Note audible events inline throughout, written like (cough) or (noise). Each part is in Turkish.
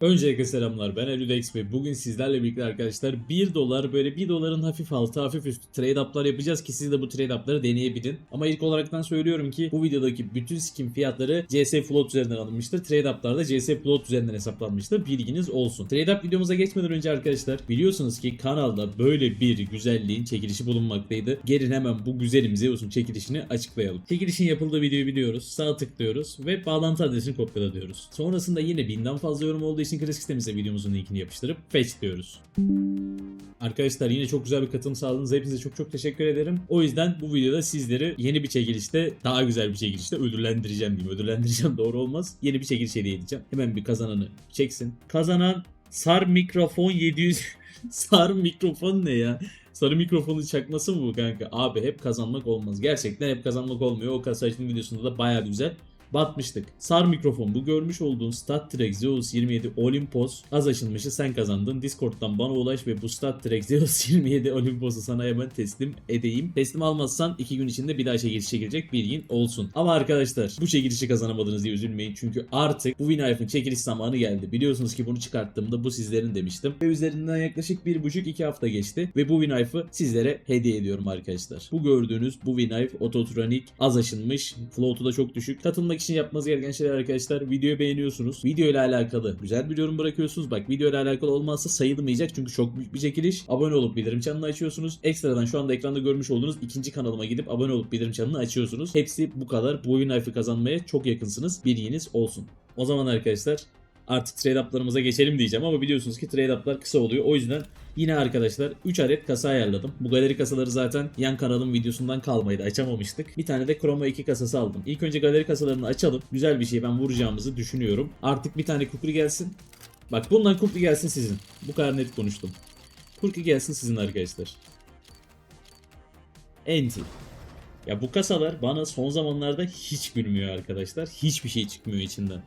Öncelikle selamlar ben Eludex ve bugün sizlerle birlikte arkadaşlar 1 dolar böyle 1 doların hafif altı hafif üstü trade up'lar yapacağız ki siz de bu trade up'ları deneyebilin. Ama ilk olaraktan söylüyorum ki bu videodaki bütün skin fiyatları CS Float üzerinden alınmıştır. Trade up'lar da CS Float üzerinden hesaplanmıştır. Bilginiz olsun. Trade up videomuza geçmeden önce arkadaşlar biliyorsunuz ki kanalda böyle bir güzelliğin çekilişi bulunmaktaydı. Gelin hemen bu güzelim Zeus'un çekilişini açıklayalım. Çekilişin yapıldığı videoyu biliyoruz. Sağ tıklıyoruz ve bağlantı adresini kopyala diyoruz. Sonrasında yine binden fazla yorum olduğu için klasik sitemize videomuzun linkini yapıştırıp fetch diyoruz. Arkadaşlar yine çok güzel bir katılım sağladınız. Hepinize çok çok teşekkür ederim. O yüzden bu videoda sizleri yeni bir çekilişte, daha güzel bir çekilişte ödüllendireceğim diyeyim. Ödüllendireceğim (laughs) doğru olmaz. Yeni bir çekiliş hediye edeceğim. Hemen bir kazananı çeksin. Kazanan Sar Mikrofon 700... (laughs) Sar Mikrofon ne ya? Sarı mikrofonu çakması mı bu kanka? Abi hep kazanmak olmaz. Gerçekten hep kazanmak olmuyor. O kasa açtığım videosunda da bayağı güzel batmıştık. Sar mikrofon bu görmüş olduğun Stat Trek Zeus 27 Olympus az aşınmışı sen kazandın. Discord'dan bana ulaş ve bu Stat Trek Zeus (laughs) 27 Olympus'u sana hemen teslim edeyim. Teslim almazsan 2 gün içinde bir daha çekiliş çekilecek bilgin olsun. Ama arkadaşlar bu çekilişi kazanamadınız diye üzülmeyin. Çünkü artık bu Winife'ın çekiliş zamanı geldi. Biliyorsunuz ki bunu çıkarttığımda bu sizlerin demiştim. Ve üzerinden yaklaşık 1,5-2 hafta geçti. Ve bu Winife'ı sizlere hediye ediyorum arkadaşlar. Bu gördüğünüz bu Winife Ototronik az aşınmış. Float'u da çok düşük. Katılmak için yapmanız gereken şeyler arkadaşlar videoyu beğeniyorsunuz. Video ile alakalı güzel bir yorum bırakıyorsunuz. Bak video ile alakalı olmazsa sayılmayacak çünkü çok büyük bir çekiliş. Abone olup bildirim çanını açıyorsunuz. Ekstradan şu anda ekranda görmüş olduğunuz ikinci kanalıma gidip abone olup bildirim çanını açıyorsunuz. Hepsi bu kadar. Bu oyun knife'ı kazanmaya çok yakınsınız. Bilginiz olsun. O zaman arkadaşlar artık trade up'larımıza geçelim diyeceğim ama biliyorsunuz ki trade up'lar kısa oluyor. O yüzden yine arkadaşlar 3 adet kasa ayarladım. Bu galeri kasaları zaten yan kanalın videosundan kalmaydı. Açamamıştık. Bir tane de Chroma 2 kasası aldım. İlk önce galeri kasalarını açalım. Güzel bir şey ben vuracağımızı düşünüyorum. Artık bir tane kukri gelsin. Bak bundan kukri gelsin sizin. Bu kadar net konuştum. Kukri gelsin sizin arkadaşlar. Enti. Ya bu kasalar bana son zamanlarda hiç gülmüyor arkadaşlar. Hiçbir şey çıkmıyor içinden.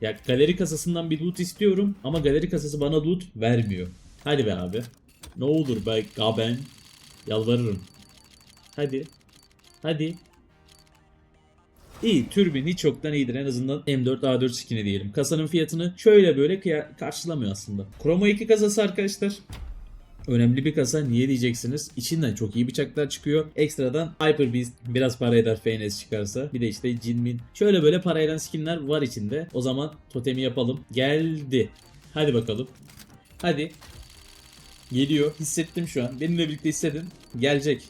Ya galeri kasasından bir loot istiyorum ama galeri kasası bana loot vermiyor. Hadi be abi. Ne olur be gaben. Yalvarırım. Hadi. Hadi. İyi türbin hiç yoktan iyidir en azından M4 A4 skin'i diyelim. Kasanın fiyatını şöyle böyle karşılamıyor aslında. Chroma 2 kasası arkadaşlar. Önemli bir kasa niye diyeceksiniz? İçinden çok iyi bıçaklar çıkıyor. Ekstradan Hyper Beast biraz para eder FNS çıkarsa. Bir de işte Jinmin. Şöyle böyle parayla skinler var içinde. O zaman totemi yapalım. Geldi. Hadi bakalım. Hadi. Geliyor. Hissettim şu an. Benimle birlikte hissedin. Gelecek.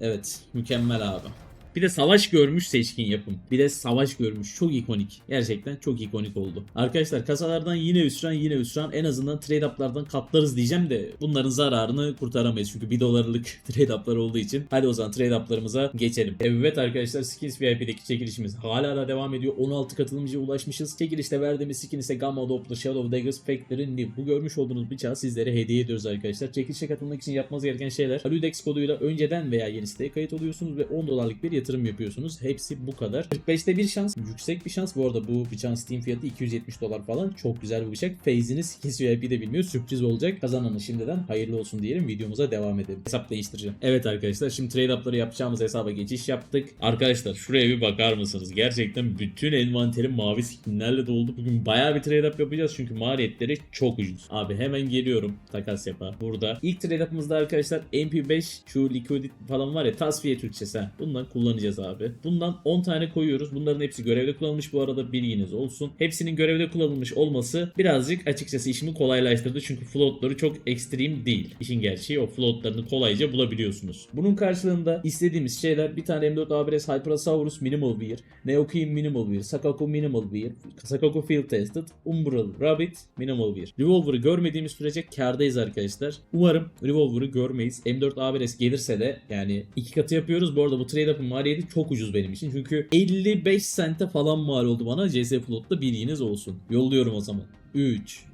Evet. Mükemmel abi. Bir de savaş görmüş seçkin yapım. Bir de savaş görmüş. Çok ikonik. Gerçekten çok ikonik oldu. Arkadaşlar kasalardan yine üsran yine üsran. En azından trade up'lardan katlarız diyeceğim de bunların zararını kurtaramayız. Çünkü 1 dolarlık (laughs) trade up'lar olduğu için. Hadi o zaman trade up'larımıza geçelim. Evet arkadaşlar Skins VIP'deki çekilişimiz hala da devam ediyor. 16 katılımcıya ulaşmışız. Çekilişte verdiğimiz skin ise Gamma Doppler Shadow Daggers Factory New. Bu görmüş olduğunuz bıçağı sizlere hediye ediyoruz arkadaşlar. Çekilişe katılmak için yapmanız gereken şeyler. Aludex koduyla önceden veya yeni siteye kayıt oluyorsunuz ve 10 dolarlık bir yatırım yapıyorsunuz. Hepsi bu kadar. 45'te bir şans. Yüksek bir şans. Bu arada bu bıçağın Steam fiyatı 270 dolar falan. Çok güzel bir bıçak. Phase'ini Skins VIP de bilmiyor. Sürpriz olacak. Kazananı şimdiden hayırlı olsun diyelim. Videomuza devam edelim. Hesap değiştireceğim. Evet arkadaşlar şimdi trade up'ları yapacağımız hesaba geçiş yaptık. Arkadaşlar şuraya bir bakar mısınız? Gerçekten bütün envanterim mavi skinlerle doldu. Bugün bayağı bir trade up yapacağız çünkü maliyetleri çok ucuz. Abi hemen geliyorum takas yapa. Burada. İlk trade up'ımızda arkadaşlar MP5 şu liquidit falan var ya tasfiye Türkçesi. ha. Bundan kullanacağız abi. Bundan 10 tane koyuyoruz. Bunların hepsi görevde kullanılmış bu arada bilginiz olsun. Hepsinin görevde kullanılmış olması birazcık açıkçası işimi kolaylaştırdı. Çünkü floatları çok ekstrem değil. İşin gerçeği o floatlarını kolayca bulabiliyorsunuz. Bunun karşılığında istediğimiz şeyler bir tane M4 ABRS Hyperosaurus Minimal Wear, Neokin Minimal Wear, Sakako Minimal Wear, Sakako Field Tested, Umbral Rabbit Minimal Wear. Revolver'ı görmediğimiz sürece kardayız arkadaşlar. Umarım Revolver'ı görmeyiz. M4 ABRS gelirse de yani iki katı yapıyoruz. Bu arada bu trade up'ın maliyeti çok ucuz benim için. Çünkü 55 sente falan mal oldu bana. CS Float'ta bilginiz olsun. Yolluyorum o zaman. 3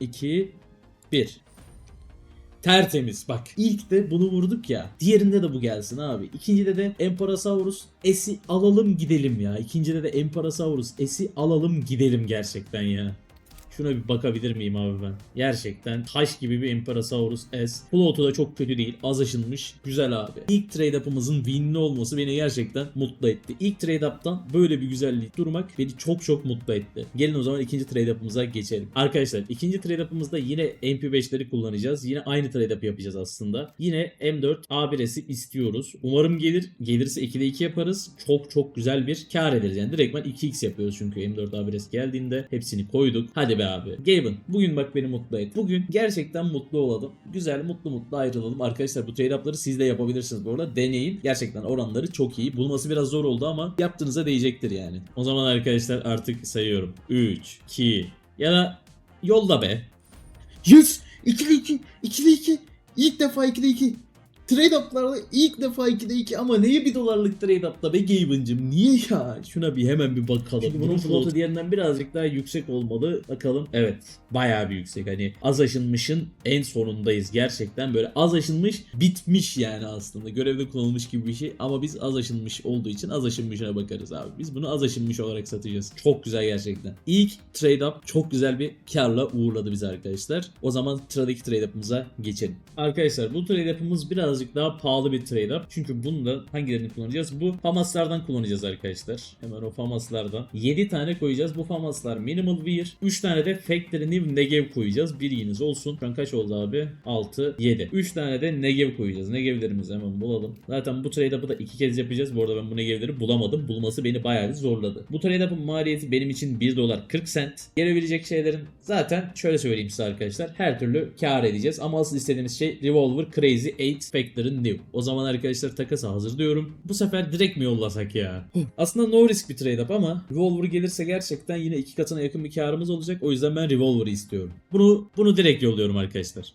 2 1 Tertemiz bak. İlk de bunu vurduk ya. Diğerinde de bu gelsin abi. İkincide de Emparasaurus S'i alalım gidelim ya. İkincide de Emparasaurus S'i alalım gidelim gerçekten ya. Şuna bir bakabilir miyim abi ben? Gerçekten taş gibi bir Imperasaurus S. Float'u da çok kötü değil. Az aşınmış. Güzel abi. İlk trade up'ımızın winli olması beni gerçekten mutlu etti. İlk trade up'tan böyle bir güzellik durmak beni çok çok mutlu etti. Gelin o zaman ikinci trade up'ımıza geçelim. Arkadaşlar ikinci trade up'ımızda yine MP5'leri kullanacağız. Yine aynı trade up yapacağız aslında. Yine M4 A1S'i istiyoruz. Umarım gelir. Gelirse 2'de 2 yaparız. Çok çok güzel bir kar ederiz. Yani direktmen 2x yapıyoruz çünkü M4 A1S geldiğinde hepsini koyduk. Hadi be abi. Gaben bugün bak beni mutlu et. Bugün gerçekten mutlu olalım. Güzel mutlu mutlu ayrılalım. Arkadaşlar bu trade up'ları siz de yapabilirsiniz bu arada. Deneyin. Gerçekten oranları çok iyi. Bulması biraz zor oldu ama yaptığınıza değecektir yani. O zaman arkadaşlar artık sayıyorum. 3, 2 ya da yolda be. Yes! 2'de 2. 2'de 2. İlk defa 2'de 2. Trade up'larda ilk defa 2'de 2 ama neyi bir dolarlık trade up'ta be Gaben'cım? Niye ya? Şuna bir hemen bir bakalım. Çünkü bunun flotu diğerinden birazcık daha yüksek olmalı. Bakalım. Evet. Bayağı bir yüksek. Hani az aşınmışın en sonundayız. Gerçekten böyle az aşınmış bitmiş yani aslında. Görevde kullanılmış gibi bir şey. Ama biz az aşınmış olduğu için az aşınmışına bakarız abi. Biz bunu az aşınmış olarak satacağız. Çok güzel gerçekten. İlk trade up çok güzel bir karla uğurladı bizi arkadaşlar. O zaman sıradaki trade up'ımıza geçelim. Arkadaşlar bu trade up'ımız birazcık daha pahalı bir trade up. Çünkü bunu da hangilerini kullanacağız? Bu famaslardan kullanacağız arkadaşlar. Hemen o famaslardan. 7 tane koyacağız. Bu famaslar minimal wear. 3 tane de factory new negev koyacağız. Bilginiz olsun. Şu an kaç oldu abi? 6, 7. 3 tane de negev koyacağız. Negevlerimizi hemen bulalım. Zaten bu trade up'ı da 2 kez yapacağız. Bu arada ben bu negevleri bulamadım. Bulması beni bayağı zorladı. Bu trade up'ın maliyeti benim için 1 dolar 40 cent. Gelebilecek şeylerin zaten şöyle söyleyeyim size arkadaşlar. Her türlü kar edeceğiz. Ama asıl istediğimiz şey Revolver Crazy 8 Factory New. O zaman arkadaşlar takası hazır diyorum. Bu sefer direkt mi yollasak ya? Aslında no risk bir trade up ama Revolver gelirse gerçekten yine iki katına yakın bir karımız olacak. O yüzden ben Revolver'ı istiyorum. Bunu bunu direkt yolluyorum arkadaşlar.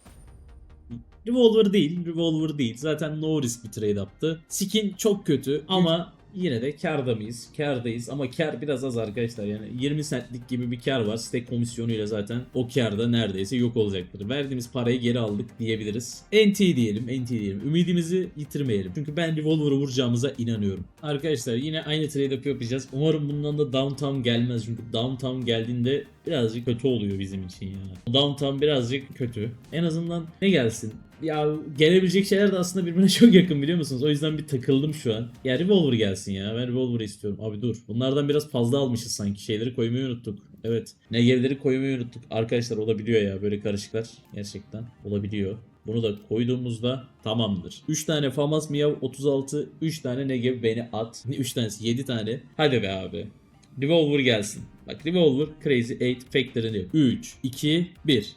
Revolver değil, Revolver değil. Zaten no risk bir trade up'tı. Skin çok kötü ama yine de karda mıyız? Kardayız ama kar biraz az arkadaşlar. Yani 20 centlik gibi bir kar var. Stake komisyonuyla zaten o kar da neredeyse yok olacaktır. Verdiğimiz parayı geri aldık diyebiliriz. NT diyelim, NT diyelim. Ümidimizi yitirmeyelim. Çünkü ben Revolver'ı vuracağımıza inanıyorum. Arkadaşlar yine aynı trade up yapacağız. Umarım bundan da Downtown gelmez. Çünkü Downtown geldiğinde birazcık kötü oluyor bizim için ya. Downtown birazcık kötü. En azından ne gelsin? Ya gelebilecek şeyler de aslında birbirine (laughs) çok yakın biliyor musunuz? O yüzden bir takıldım şu an. Ya Revolver gelsin ya. Ben Revolver istiyorum. Abi dur. Bunlardan biraz fazla almışız sanki. Şeyleri koymayı unuttuk. Evet. Negevleri koymayı unuttuk. Arkadaşlar olabiliyor ya böyle karışıklar. Gerçekten olabiliyor. Bunu da koyduğumuzda tamamdır. 3 tane Famas Miyav 36, 3 tane Negev beni at. 3 tanesi 7 tane. Hadi be abi. Revolver gelsin. Bak Revolver Crazy 8 Factory 3, 2, 1.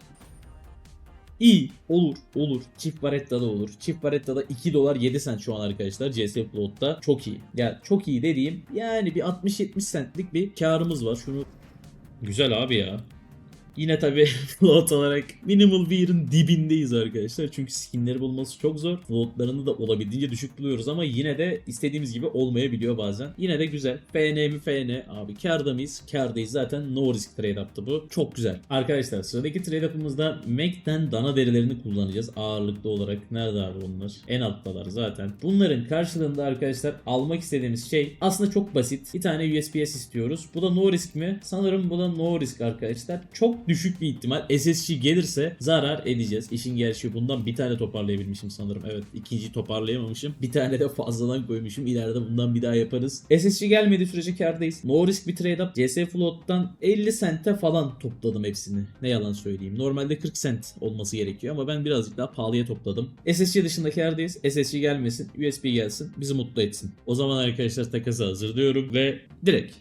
İyi. Olur. Olur. Çift Baretta da olur. Çift Baretta da 2 dolar 7 cent şu an arkadaşlar. CS Float'ta. Çok iyi. Yani çok iyi dediğim yani bir 60-70 centlik bir karımız var. Şunu Güzel abi ya. Yine tabi (laughs) float olarak minimal wear'ın dibindeyiz arkadaşlar. Çünkü skinleri bulması çok zor. Floatlarını da olabildiğince düşük buluyoruz ama yine de istediğimiz gibi olmayabiliyor bazen. Yine de güzel. FN mi FN abi karda mıyız? Kardayız zaten no risk trade up'tı bu. Çok güzel. Arkadaşlar sıradaki trade up'ımızda Mac'ten dana derilerini kullanacağız ağırlıklı olarak. Nerede abi bunlar? En alttalar zaten. Bunların karşılığında arkadaşlar almak istediğimiz şey aslında çok basit. Bir tane USPS istiyoruz. Bu da no risk mi? Sanırım bu da no risk arkadaşlar. Çok düşük bir ihtimal. SSG gelirse zarar edeceğiz. İşin gerçeği bundan bir tane toparlayabilmişim sanırım. Evet ikinciyi toparlayamamışım. Bir tane de fazladan koymuşum. İleride bundan bir daha yaparız. SSG gelmediği sürece kardayız. No risk bir trade up. CS Float'tan 50 sente falan topladım hepsini. Ne yalan söyleyeyim. Normalde 40 sent olması gerekiyor ama ben birazcık daha pahalıya topladım. SSG dışında kardayız. SSG gelmesin. USB gelsin. Bizi mutlu etsin. O zaman arkadaşlar takası hazır diyorum ve direkt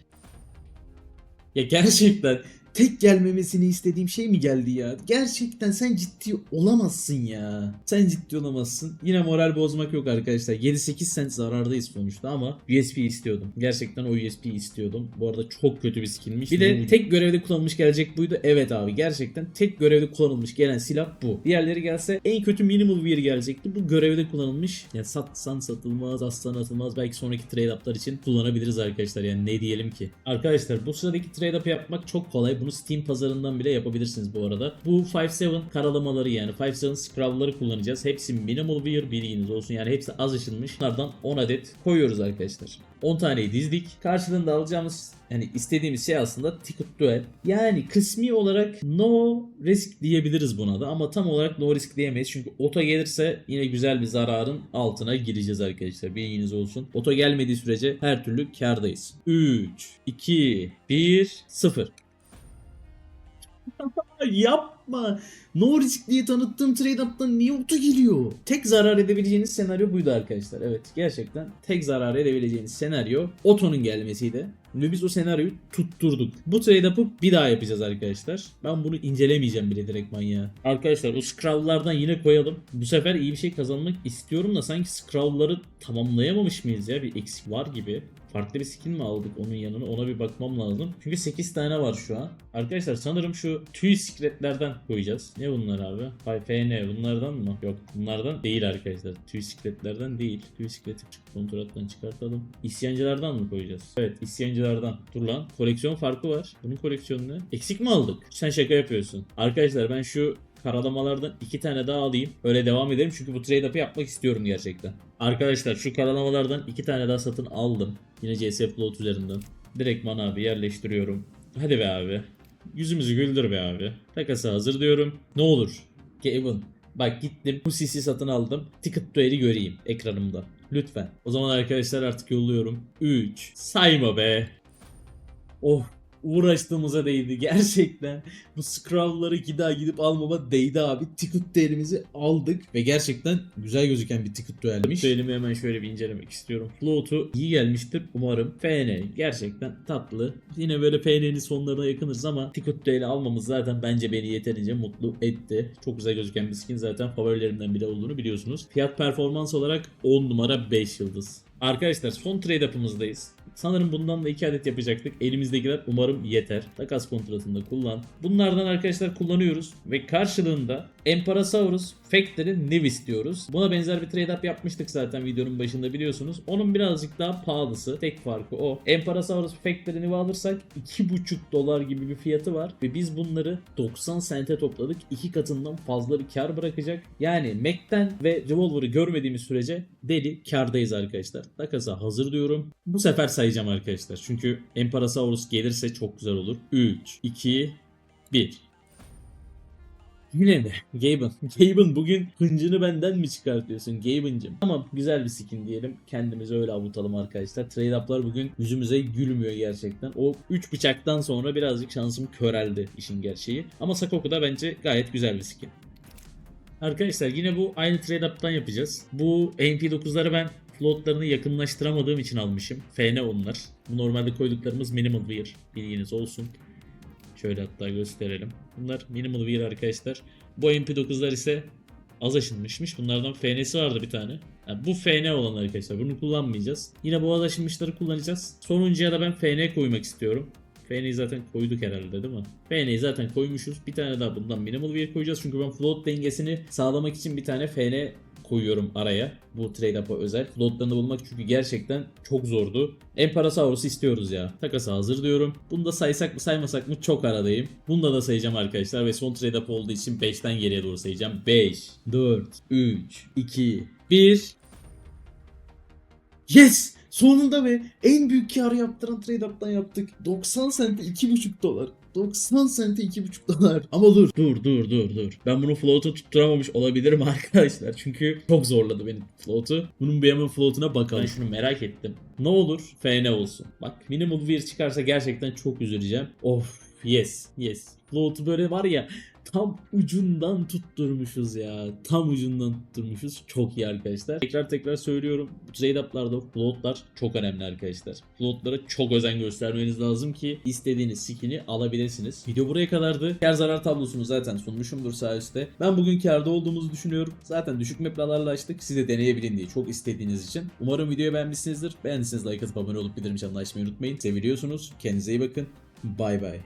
ya gerçekten tek gelmemesini istediğim şey mi geldi ya? Gerçekten sen ciddi olamazsın ya. Sen ciddi olamazsın. Yine moral bozmak yok arkadaşlar. 7-8 cent zarardayız sonuçta ama USB istiyordum. Gerçekten o USB istiyordum. Bu arada çok kötü bir skinmiş. Bir de tek görevde kullanılmış gelecek buydu. Evet abi gerçekten tek görevde kullanılmış gelen silah bu. Diğerleri gelse en kötü minimal wear gelecekti. Bu görevde kullanılmış. Yani satsan satılmaz, aslan atılmaz. Belki sonraki trade up'lar için kullanabiliriz arkadaşlar. Yani ne diyelim ki. Arkadaşlar bu sıradaki trade up yapmak çok kolay. Bunu Steam pazarından bile yapabilirsiniz bu arada. Bu 5.7 karalamaları yani 5.7 scroll'ları kullanacağız. Hepsi minimal wear bilginiz olsun. Yani hepsi az ışınmış. Bunlardan 10 adet koyuyoruz arkadaşlar. 10 taneyi dizdik. Karşılığında alacağımız yani istediğimiz şey aslında ticket duel. Yani kısmi olarak no risk diyebiliriz buna da ama tam olarak no risk diyemeyiz. Çünkü oto gelirse yine güzel bir zararın altına gireceğiz arkadaşlar. Bilginiz olsun. Oto gelmediği sürece her türlü kardayız. 3, 2, 1, 0. (laughs) Yapma. No risk diye tanıttığım trade up'tan niye oto geliyor? Tek zarar edebileceğiniz senaryo buydu arkadaşlar. Evet gerçekten tek zarar edebileceğiniz senaryo otonun gelmesiydi. Ve biz o senaryoyu tutturduk. Bu trade up'ı bir daha yapacağız arkadaşlar. Ben bunu incelemeyeceğim bile direktman ya. Arkadaşlar o scroll'lardan yine koyalım. Bu sefer iyi bir şey kazanmak istiyorum da sanki scroll'ları tamamlayamamış mıyız ya? Bir eksik var gibi. Farklı bir skin mi aldık onun yanına ona bir bakmam lazım. Çünkü 8 tane var şu an. Arkadaşlar sanırım şu tüy sikletlerden koyacağız. Ne bunlar abi? FN bunlardan mı? Yok bunlardan değil arkadaşlar. Tüy sikletlerden değil. Tüy sikleti kontrattan çıkartalım. İsyancılardan mı koyacağız? Evet isyancılardan. Dur lan koleksiyon farkı var. Bunun koleksiyonu ne? Eksik mi aldık? Sen şaka yapıyorsun. Arkadaşlar ben şu karalamalardan iki tane daha alayım. Öyle devam edelim çünkü bu trade up'ı yapmak istiyorum gerçekten. Arkadaşlar şu karalamalardan iki tane daha satın aldım. Yine CS Float üzerinden. Direktman abi yerleştiriyorum. Hadi be abi. Yüzümüzü güldür be abi. Takası hazır diyorum. Ne olur. Gavin. Bak gittim. Bu CC satın aldım. Ticket dueli göreyim ekranımda. Lütfen. O zaman arkadaşlar artık yolluyorum. 3. Sayma be. Oh uğraştığımıza değdi gerçekten. Bu scroll'ları daha gidip almama değdi abi. Ticket değerimizi aldık ve gerçekten güzel gözüken bir ticket duelmiş. Duelimi hemen şöyle bir incelemek istiyorum. Float'u iyi gelmiştir umarım. FN gerçekten tatlı. Yine böyle FN'nin sonlarına yakınırız ama ticket dueli almamız zaten bence beni yeterince mutlu etti. Çok güzel gözüken bir skin zaten favorilerimden bile olduğunu biliyorsunuz. Fiyat performans olarak 10 numara 5 yıldız. Arkadaşlar son trade up'ımızdayız. Sanırım bundan da 2 adet yapacaktık. Elimizdekiler umarım yeter. Takas kontratında kullan. Bunlardan arkadaşlar kullanıyoruz. Ve karşılığında Emparasaurus Factory Nevis diyoruz. Buna benzer bir trade up yapmıştık zaten videonun başında biliyorsunuz. Onun birazcık daha pahalısı. Tek farkı o. Emparasaurus Factory Nevi alırsak 2,5 dolar gibi bir fiyatı var. Ve biz bunları 90 sente topladık. iki katından fazla bir kar bırakacak. Yani Mac'ten ve Revolver'ı görmediğimiz sürece deli kardayız arkadaşlar. Takasa hazır diyorum. Bu sefer sayacağım arkadaşlar. Çünkü Emparasaurus gelirse çok güzel olur. 3, 2, 1. Yine mi? Gaben. (laughs) Gaben bugün hıncını benden mi çıkartıyorsun Gaben'cim? Ama güzel bir skin diyelim. Kendimizi öyle avutalım arkadaşlar. Trade up'lar bugün yüzümüze gülmüyor gerçekten. O 3 bıçaktan sonra birazcık şansım köreldi işin gerçeği. Ama Sakoku da bence gayet güzel bir skin. Arkadaşlar yine bu aynı trade up'tan yapacağız. Bu MP9'ları ben floatlarını yakınlaştıramadığım için almışım. FN onlar. Bu normalde koyduklarımız minimal wear. Bilginiz olsun. Şöyle hatta gösterelim. Bunlar minimal wear arkadaşlar. Bu MP9'lar ise az aşınmışmış. Bunlardan FN'si vardı bir tane. Yani bu FN olan arkadaşlar. Bunu kullanmayacağız. Yine bu az aşınmışları kullanacağız. Sonuncuya da ben FN koymak istiyorum. FN'yi zaten koyduk herhalde değil mi? FN'yi zaten koymuşuz. Bir tane daha bundan minimal wear koyacağız. Çünkü ben float dengesini sağlamak için bir tane FN koyuyorum araya. Bu trade up'a özel. Floatlarını bulmak çünkü gerçekten çok zordu. Emparasaurus'u istiyoruz ya. Takası hazır diyorum. Bunu da saysak mı saymasak mı çok aradayım. Bunda da sayacağım arkadaşlar ve son trade up olduğu için 5'ten geriye doğru sayacağım. 5, 4, 3, 2, 1. Yes! Sonunda ve en büyük karı yaptıran trade up'tan yaptık. 90 sente 2,5 dolar. 90 sente 2,5 dolar. Ama dur. Dur dur dur dur. Ben bunu float'u tutturamamış olabilirim (laughs) arkadaşlar. Çünkü çok zorladı benim float'u. Bunun bir hemen float'una bakalım. Ben şunu merak ettim. Ne olur FN olsun. Bak minimal wear çıkarsa gerçekten çok üzüleceğim. Of yes yes. Float'u böyle var ya tam ucundan tutturmuşuz ya. Tam ucundan tutturmuşuz. Çok iyi arkadaşlar. Tekrar tekrar söylüyorum. Bu trade up'larda floatlar çok önemli arkadaşlar. Floatlara çok özen göstermeniz lazım ki istediğiniz skin'i alabilirsiniz. Video buraya kadardı. Kar zarar tablosunu zaten sunmuşumdur sağ üstte. Ben bugün karda olduğumuzu düşünüyorum. Zaten düşük meblağlarla açtık. Siz de deneyebilin diye çok istediğiniz için. Umarım videoyu beğenmişsinizdir. Beğendiyseniz like atıp abone olup bildirim çanını açmayı unutmayın. Seviliyorsunuz. Kendinize iyi bakın. Bay bay.